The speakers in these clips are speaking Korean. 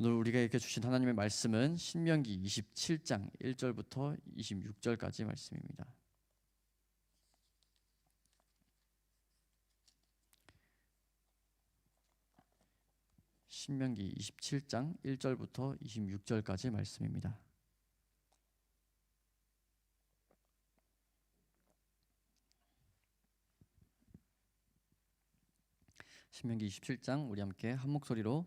오늘 우리에게 주신 하나님의 말씀은 신명기 27장 1절부터 26절까지 말씀입니다. 신명기 27장 1절부터 26절까지 말씀입니다. 신명기 27장 우리 함께 한 목소리로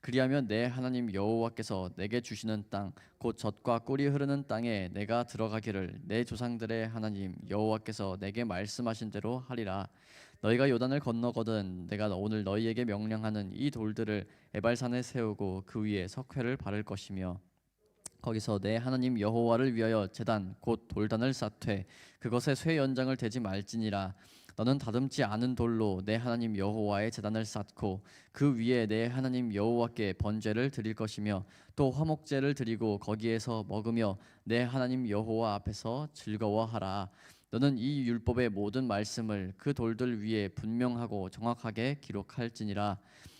그리하면 내 하나님 여호와께서 내게 주시는 땅 곧 젖과 꿀이 흐르는 땅에 내가 들어가기를 내 조상들의 하나님 여호와께서 내게 말씀하신 대로 하리라. 너희가 요단을 건너거든 내가 오늘 너희에게 명령하는 이 돌들을 에발산에 세우고 그 위에 석회를 바를 것이며 거기서 내 하나님 여호와를 위하여 제단 곧 돌단을 쌓되 그것에 쇠 연장을 대지 말지니라 너는 다듬지 않은 돌로 내 하나님 여호와의 제단을 쌓고 그 위에 내 하나님 여호와께 번제를 드릴 것이며 또 화목제를 드리고 거기에서 먹으며 내 하나님 여호와 앞에서 즐거워하라. 너는 이 율법의 모든 말씀을 그 돌들 위에 분명하고 정확하게 기록할지니라.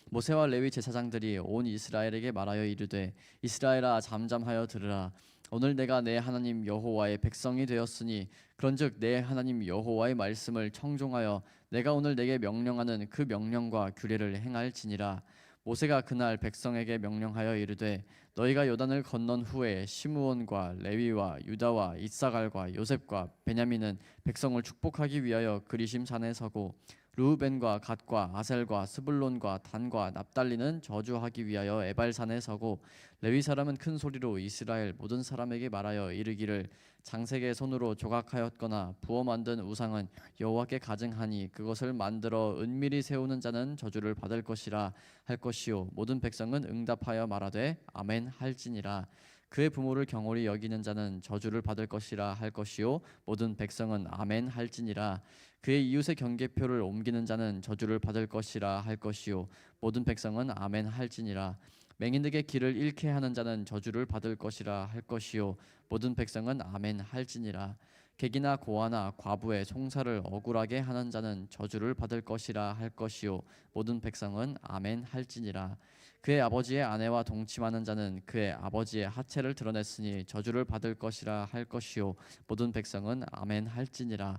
모세와 레위 제사장들이 온 이스라엘에게 말하여 이르되 이스라엘아 잠잠하여 들으라 오늘 내가 내 하나님 여호와의 백성이 되었으니 그런즉 내 하나님 여호와의 말씀을 청종하여 내가 오늘 내게 명령하는 그 명령과 규례를 행할지니라. 모세가 그날 백성에게 명령하여 이르되 너희가 요단을 건넌 후에 시므온과 레위와 유다와 이사갈과 요셉과 베냐민은 백성을 축복하기 위하여 그리심 산에 서고 르우벤과 갓과 아셀과 스불론과 단과 납달리는 저주하기 위하여 에발산에 서고 레위 사람은 큰 소리로 이스라엘 모든 사람에게 말하여 이르기를 장색의 손으로 조각하였거나 부어 만든 우상은 여호와께 가증하니 그것을 만들어 은밀히 세우는 자는 저주를 받을 것이라 할 것이요 모든 백성은 응답하여 말하되 아멘 할지니라 그의 부모를 경홀히 여기는 자는 저주를 받을 것이라 할 것이요. 모든 백성은 아멘 할지니라. 그의 이웃의 경계표를 옮기는 자는 저주를 받을 것이라 할 것이요. 모든 백성은 아멘 할지니라. 맹인에게 길을 잃게 하는 자는 저주를 받을 것이라 할 것이요. 모든 백성은 아멘 할지니라 객이나 고아나 과부의 송사를 억울하게 하는 자는 저주를 받을 것이라 할 것이요. 모든 백성은 아멘 할지니라. 그의 아버지의 아내와 동침하는 자는 그의 아버지의 하체를 드러냈으니 저주를 받을 것이라 할 것이요. 모든 백성은 아멘 할지니라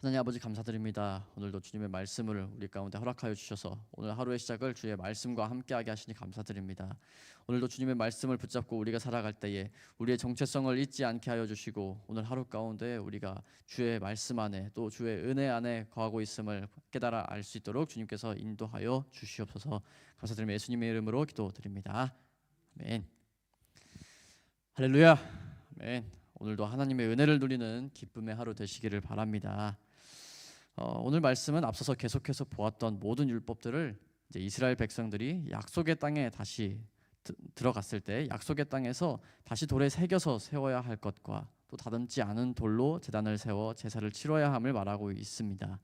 하나님 아버지 감사드립니다. 오늘도 주님의 말씀을 우리 가운데 허락하여 주셔서 오늘 하루의 시작을 주의 말씀과 함께하게 하시니 감사드립니다. 오늘도 주님의 말씀을 붙잡고 우리가 살아갈 때에 우리의 정체성을 잊지 않게 하여 주시고 오늘 하루 가운데 우리가 주의 말씀 안에 또 주의 은혜 안에 거하고 있음을 깨달아 알 수 있도록 주님께서 인도하여 주시옵소서. 감사드리며 예수님의 이름으로 기도드립니다. 아멘. 할렐루야. 아멘. 오늘도 하나님의 은혜를 누리는 기쁨의 하루 되시기를 바랍니다. 어, 오늘 말씀은 앞서서 계속해서 보았던 모든 율법들을 이제 이스라엘 백성들이 약속의 땅에 다시 드, 들어갔을 때 약속의 땅에서 다시 돌에 새겨서 세워야 할 것과 또 다듬지 않은 돌로 제단을 세워 제사를 치러야 함을 말하고 있습니다.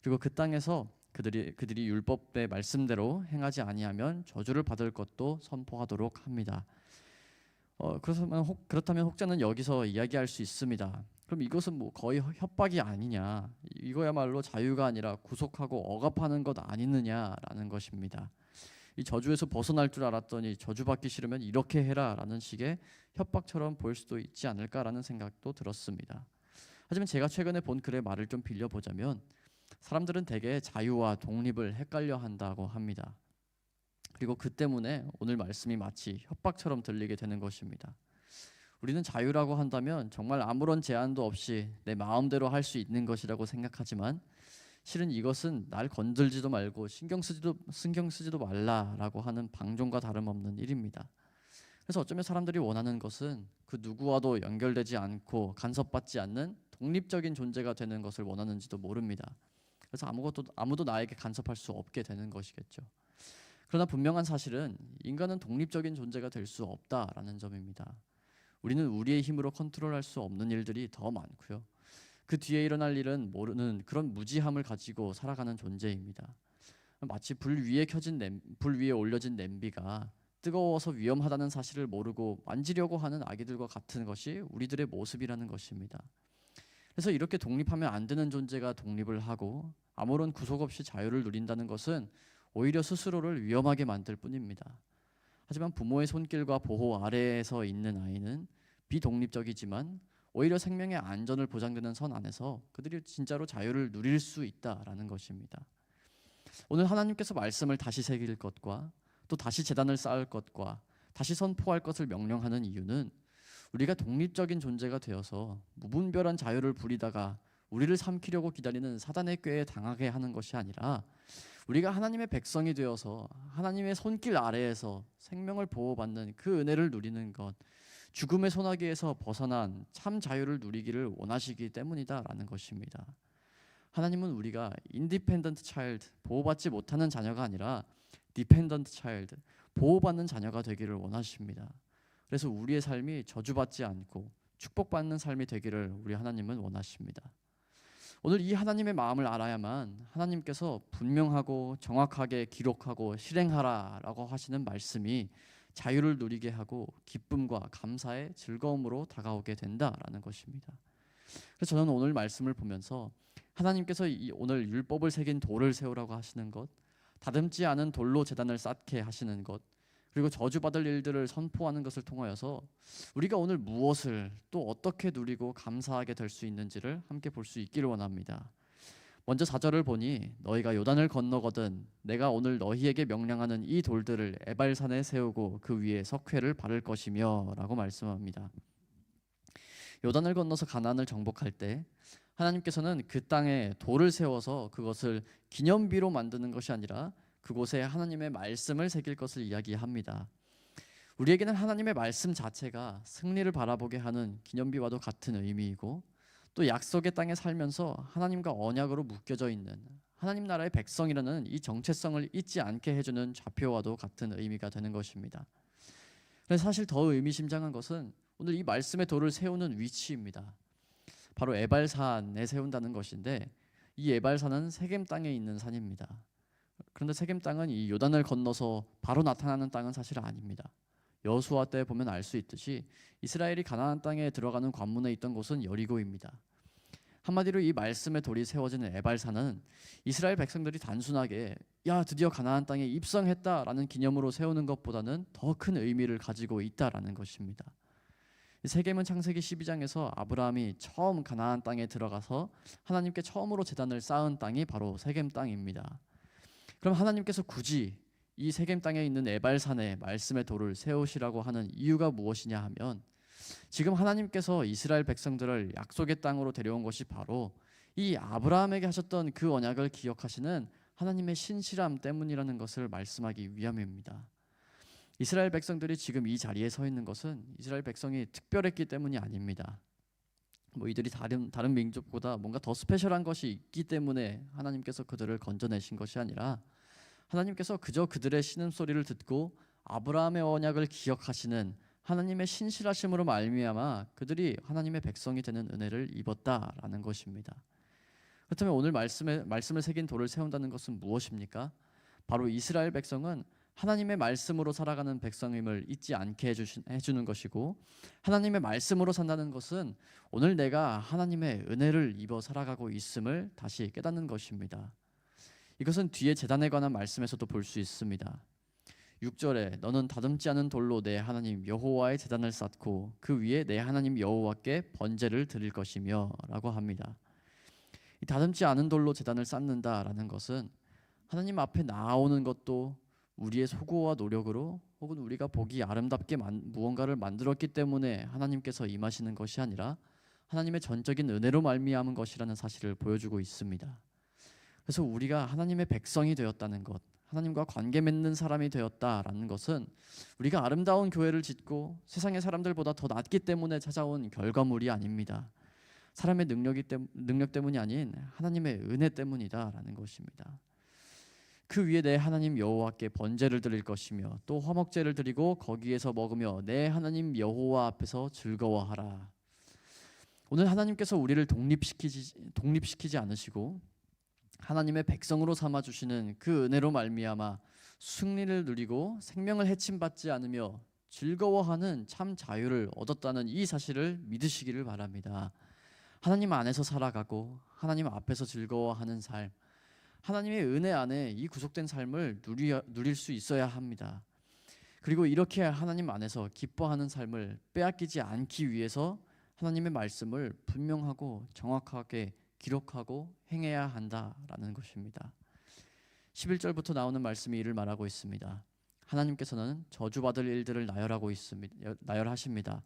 그리고 그 땅에서 그들이 그들이 율법의 말씀대로 행하지 아니하면 저주를 받을 것도 선포하도록 합니다. 어, 그렇다면 혹, 그렇다면 혹자는 여기서 이야기할 수 있습니다. 그럼 이것은 뭐 거의 협박이 아니냐? 이거야말로 자유가 아니라 구속하고 억압하는 것 아니느냐라는 것입니다. 이 저주에서 벗어날 줄 알았더니 저주받기 싫으면 이렇게 해라라는 식의 협박처럼 보일 수도 있지 않을까라는 생각도 들었습니다. 하지만 제가 최근에 본 글의 말을 좀 빌려보자면 사람들은 대개 자유와 독립을 헷갈려 한다고 합니다. 그리고 그 때문에 오늘 말씀이 마치 협박처럼 들리게 되는 것입니다. 우리는 자유라고 한다면 정말 아무런 제한도 없이 내 마음대로 할 수 있는 것이라고 생각하지만 실은 이것은 날 건들지도 말고 신경 쓰지도 신경 쓰지도 말라라고 하는 방종과 다름없는 일입니다. 그래서 어쩌면 사람들이 원하는 것은 그 누구와도 연결되지 않고 간섭받지 않는 독립적인 존재가 되는 것을 원하는지도 모릅니다. 그래서 아무것도 아무도 나에게 간섭할 수 없게 되는 것이겠죠. 그러나 분명한 사실은 인간은 독립적인 존재가 될 수 없다라는 점입니다. 우리는 우리의 힘으로 컨트롤할 수 없는 일들이 더 많고요. 그 뒤에 일어날 일은 모르는 그런 무지함을 가지고 살아가는 존재입니다. 마치 불 위에 켜진 냄, 불 위에 올려진 냄비가 뜨거워서 위험하다는 사실을 모르고 만지려고 하는 아기들과 같은 것이 우리들의 모습이라는 것입니다. 그래서 이렇게 독립하면 안 되는 존재가 독립을 하고 아무런 구속 없이 자유를 누린다는 것은 오히려 스스로를 위험하게 만들 뿐입니다. 하지만 부모의 손길과 보호 아래에서 있는 아이는 비독립적이지만 오히려 생명의 안전을 보장되는 선 안에서 그들이 진짜로 자유를 누릴 수 있다라는 것입니다. 오늘 하나님께서 말씀을 다시 새길 것과 또 다시 재단을 쌓을 것과 다시 선포할 것을 명령하는 이유는 우리가 독립적인 존재가 되어서 무분별한 자유를 부리다가 우리를 삼키려고 기다리는 사단의 꾀에 당하게 하는 것이 아니라 우리가 하나님의 백성이 되어서 하나님의 손길 아래에서 생명을 보호받는 그 은혜를 누리는 것 죽음의 소나기에서 벗어난 참 자유를 누리기를 원하시기 때문이다라는 것입니다. 하나님은 우리가 인디펜던트 차일드 보호받지 못하는 자녀가 아니라 디펜던트 차일드 보호받는 자녀가 되기를 원하십니다. 그래서 우리의 삶이 저주받지 않고 축복받는 삶이 되기를 우리 하나님은 원하십니다. 오늘 이 하나님의 마음을 알아야만 하나님께서 분명하고 정확하게 기록하고 실행하라라고 하시는 말씀이 자유를 누리게 하고 기쁨과 감사의 즐거움으로 다가오게 된다라는 것입니다. 그래서 저는 오늘 말씀을 보면서 하나님께서 이 오늘 율법을 새긴 돌을 세우라고 하시는 것, 다듬지 않은 돌로 재단을 쌓게 하시는 것, 그리고 저주받을 일들을 선포하는 것을 통하여서 우리가 오늘 무엇을 또 어떻게 누리고 감사하게 될 수 있는지를 함께 볼 수 있기를 원합니다. 먼저 4절을 보니 너희가 요단을 건너거든 내가 오늘 너희에게 명령하는 이 돌들을 에발산에 세우고 그 위에 석회를 바를 것이며라고 말씀합니다. 요단을 건너서 가나안을 정복할 때 하나님께서는 그 땅에 돌을 세워서 그것을 기념비로 만드는 것이 아니라 그곳에 하나님의 말씀을 새길 것을 이야기합니다. 우리에게는 하나님의 말씀 자체가 승리를 바라보게 하는 기념비와도 같은 의미이고 또 약속의 땅에 살면서 하나님과 언약으로 묶여져 있는 하나님 나라의 백성이라는 이 정체성을 잊지 않게 해주는 좌표와도 같은 의미가 되는 것입니다. 그래서 사실 더 의미심장한 것은 오늘 이 말씀의 돌을 세우는 위치입니다. 바로 에발산에 세운다는 것인데 이 에발산은 세겜 땅에 있는 산입니다. 그런데 세겜 땅은 이 요단을 건너서 바로 나타나는 땅은 사실 아닙니다. 여수아 때 보면 알 수 있듯이 이스라엘이 가나안 땅에 들어가는 관문에 있던 곳은 여리고입니다. 한마디로 이 말씀의 돌이 세워지는 에발산은 이스라엘 백성들이 단순하게 야 드디어 가나안 땅에 입성했다라는 기념으로 세우는 것보다는 더 큰 의미를 가지고 있다라는 것입니다. 세겜은 창세기 12장에서 아브라함이 처음 가나안 땅에 들어가서 하나님께 처음으로 제단을 쌓은 땅이 바로 세겜 땅입니다. 그럼 하나님께서 굳이 이 세겜 땅에 있는 에발산에 말씀의 돌을 세우시라고 하는 이유가 무엇이냐 하면 지금 하나님께서 이스라엘 백성들을 약속의 땅으로 데려온 것이 바로 이 아브라함에게 하셨던 그 언약을 기억하시는 하나님의 신실함 때문이라는 것을 말씀하기 위함입니다. 이스라엘 백성들이 지금 이 자리에 서 있는 것은 이스라엘 백성이 특별했기 때문이 아닙니다. 뭐 이들이 다른 다른 민족보다 뭔가 더 스페셜한 것이 있기 때문에 하나님께서 그들을 건져내신 것이 아니라 하나님께서 그저 그들의 신음 소리를 듣고 아브라함의 언약을 기억하시는 하나님의 신실하심으로 말미암아 그들이 하나님의 백성이 되는 은혜를 입었다라는 것입니다. 그렇다면 오늘 말씀에 말씀을 새긴 돌을 세운다는 것은 무엇입니까? 바로 이스라엘 백성은 하나님의 말씀으로 살아가는 백성임을 잊지 않게 해주신, 해주는 것이고 하나님의 말씀으로 산다는 것은 오늘 내가 하나님의 은혜를 입어 살아가고 있음을 다시 깨닫는 것입니다. 이것은 뒤에 재단에 관한 말씀에서도 볼 수 있습니다. 6절에 너는 다듬지 않은 돌로 내 하나님 여호와의 재단을 쌓고 그 위에 내 하나님 여호와께 번제를 드릴 것이며라고 합니다. 이 다듬지 않은 돌로 재단을 쌓는다라는 것은 하나님 앞에 나아오는 것도 우리의 소고와 노력으로 혹은 우리가 보기 아름답게 만, 무언가를 만들었기 때문에 하나님께서 임하시는 것이 아니라 하나님의 전적인 은혜로 말미암은 것이라는 사실을 보여주고 있습니다. 그래서 우리가 하나님의 백성이 되었다는 것, 하나님과 관계 맺는 사람이 되었다라는 것은 우리가 아름다운 교회를 짓고 세상의 사람들보다 더 낫기 때문에 찾아온 결과물이 아닙니다. 사람의 능력이 때, 능력 때문이 아닌 하나님의 은혜 때문이다라는 것입니다. 그 위에 내 하나님 여호와께 번제를 드릴 것이며 또 화목제를 드리고 거기에서 먹으며 내 하나님 여호와 앞에서 즐거워하라. 오늘 하나님께서 우리를 독립시키지 독립시키지 않으시고 하나님의 백성으로 삼아 주시는 그 은혜로 말미암아 승리를 누리고 생명을 해침받지 않으며 즐거워하는 참 자유를 얻었다는 이 사실을 믿으시기를 바랍니다. 하나님 안에서 살아가고 하나님 앞에서 즐거워하는 삶, 하나님의 은혜 안에 이 구속된 삶을 누리, 누릴 수 있어야 합니다. 그리고 이렇게 하나님 안에서 기뻐하는 삶을 빼앗기지 않기 위해서 하나님의 말씀을 분명하고 정확하게 기록하고 행해야 한다라는 것입니다. 11절부터 나오는 말씀이 이를 말하고 있습니다. 하나님께서는 저주받을 일들을 나열하고 있습니다. 나열하십니다.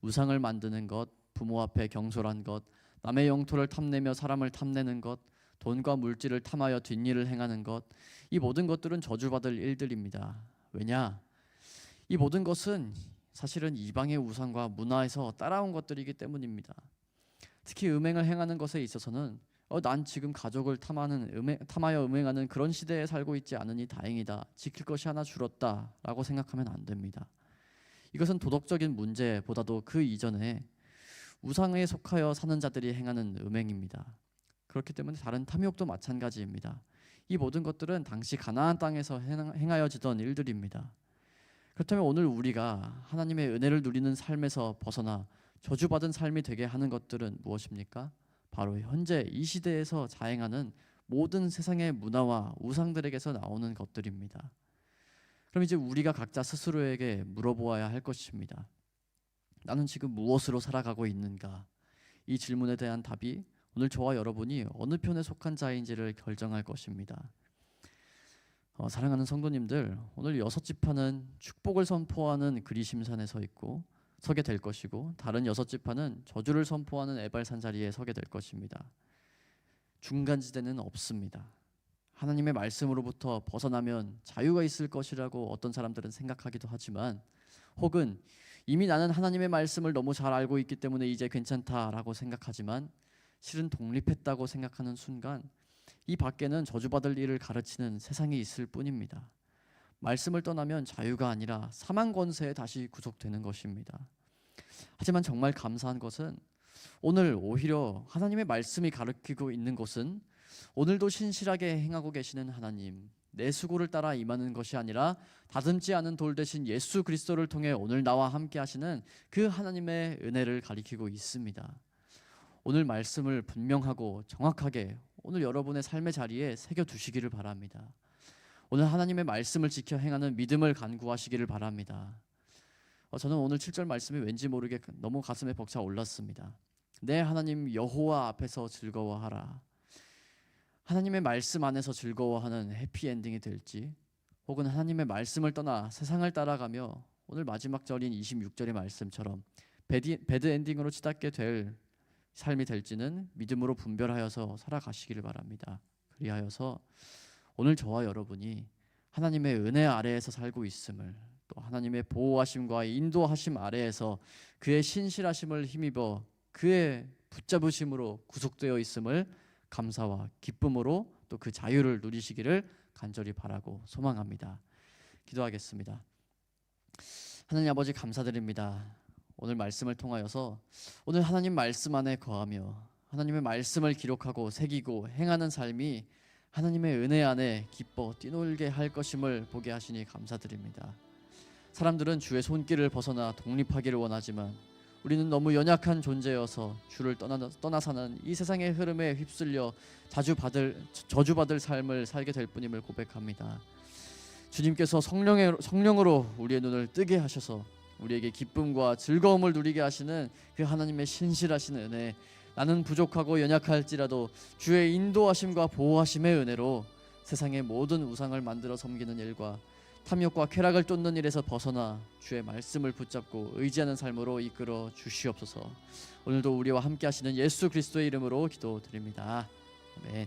우상을 만드는 것, 부모 앞에 경솔한 것, 남의 영토를 탐내며 사람을 탐내는 것, 돈과 물질을 탐하여 뒷일을 행하는 것, 이 모든 것들은 저주받을 일들입니다. 왜냐? 이 모든 것은 사실은 이방의 우상과 문화에서 따라온 것들이기 때문입니다. 특히 음행을 행하는 것에 있어서는 어, 난 지금 가족을 탐하는 음행, 탐하여 음행하는 그런 시대에 살고 있지 않으니 다행이다. 지킬 것이 하나 줄었다라고 생각하면 안 됩니다. 이것은 도덕적인 문제보다도 그 이전에 우상에 속하여 사는 자들이 행하는 음행입니다. 그렇기 때문에 다른 탐욕도 마찬가지입니다. 이 모든 것들은 당시 가나안 땅에서 행하여지던 일들입니다. 그렇다면 오늘 우리가 하나님의 은혜를 누리는 삶에서 벗어나 저주받은 삶이 되게 하는 것들은 무엇입니까? 바로 현재 이 시대에서 자행하는 모든 세상의 문화와 우상들에게서 나오는 것들입니다. 그럼 이제 우리가 각자 스스로에게 물어보아야 할 것입니다. 나는 지금 무엇으로 살아가고 있는가? 이 질문에 대한 답이 오늘 저와 여러분이 어느 편에 속한 자인지를 결정할 것입니다. 어, 사랑하는 성도님들, 오늘 여섯 지파는 축복을 선포하는 그리심산에 서 있고 서게 될 것이고 다른 여섯 지파는 저주를 선포하는 에발산 자리에 서게 될 것입니다. 중간 지대는 없습니다. 하나님의 말씀으로부터 벗어나면 자유가 있을 것이라고 어떤 사람들은 생각하기도 하지만 혹은 이미 나는 하나님의 말씀을 너무 잘 알고 있기 때문에 이제 괜찮다라고 생각하지만 실은 독립했다고 생각하는 순간 이 밖에는 저주받을 일을 가르치는 세상이 있을 뿐입니다. 말씀을 떠나면 자유가 아니라 사망 권세에 다시 구속되는 것입니다. 하지만 정말 감사한 것은 오늘 오히려 하나님의 말씀이 가르치고 있는 것은 오늘도 신실하게 행하고 계시는 하나님 내 수고를 따라 임하는 것이 아니라 다듬지 않은 돌 대신 예수 그리스도를 통해 오늘 나와 함께 하시는 그 하나님의 은혜를 가리키고 있습니다. 오늘 말씀을 분명하고 정확하게 오늘 여러분의 삶의 자리에 새겨 두시기를 바랍니다. 오늘 하나님의 말씀을 지켜 행하는 믿음을 간구하시기를 바랍니다. 어, 저는 오늘 7절 말씀이 왠지 모르게 너무 가슴에 벅차 올랐습니다. 내 하나님 여호와 앞에서 즐거워하라. 하나님의 말씀 안에서 즐거워하는 해피 엔딩이 될지 혹은 하나님의 말씀을 떠나 세상을 따라가며 오늘 마지막 절인 26절의 말씀처럼 배드 엔딩으로 치닫게 될 삶이 될지는 믿음으로 분별하여서 살아가시기를 바랍니다. 그리하여서 오늘 저와 여러분이 하나님의 은혜 아래에서 살고 있음을 또 하나님의 보호하심과 인도하심 아래에서 그의 신실하심을 힘입어 그의 붙잡으심으로 구속되어 있음을 감사와 기쁨으로 또 그 자유를 누리시기를 간절히 바라고 소망합니다. 기도하겠습니다. 하나님 아버지 감사드립니다. 오늘 말씀을 통하여서 오늘 하나님 말씀 안에 거하며 하나님의 말씀을 기록하고 새기고 행하는 삶이 하나님의 은혜 안에 기뻐 뛰놀게 할 것임을 보게 하시니 감사드립니다. 사람들은 주의 손길을 벗어나 독립하기를 원하지만 우리는 너무 연약한 존재여서 주를 떠나, 떠나 사는 이 세상의 흐름에 휩쓸려 자주 받을 저주받을 삶을 살게 될 뿐임을 고백합니다. 주님께서 성령의 성령으로 우리의 눈을 뜨게 하셔서 우리에게 기쁨과 즐거움을 누리게 하시는 그 하나님의 신실하신 은혜 나는 부족하고 연약할지라도 주의 인도하심과 보호하심의 은혜로 세상의 모든 우상을 만들어 섬기는 일과 탐욕과 쾌락을 쫓는 일에서 벗어나 주의 말씀을 붙잡고 의지하는 삶으로 이끌어 주시옵소서. 오늘도 우리와 함께 하시는 예수 그리스도의 이름으로 기도드립니다. 아멘.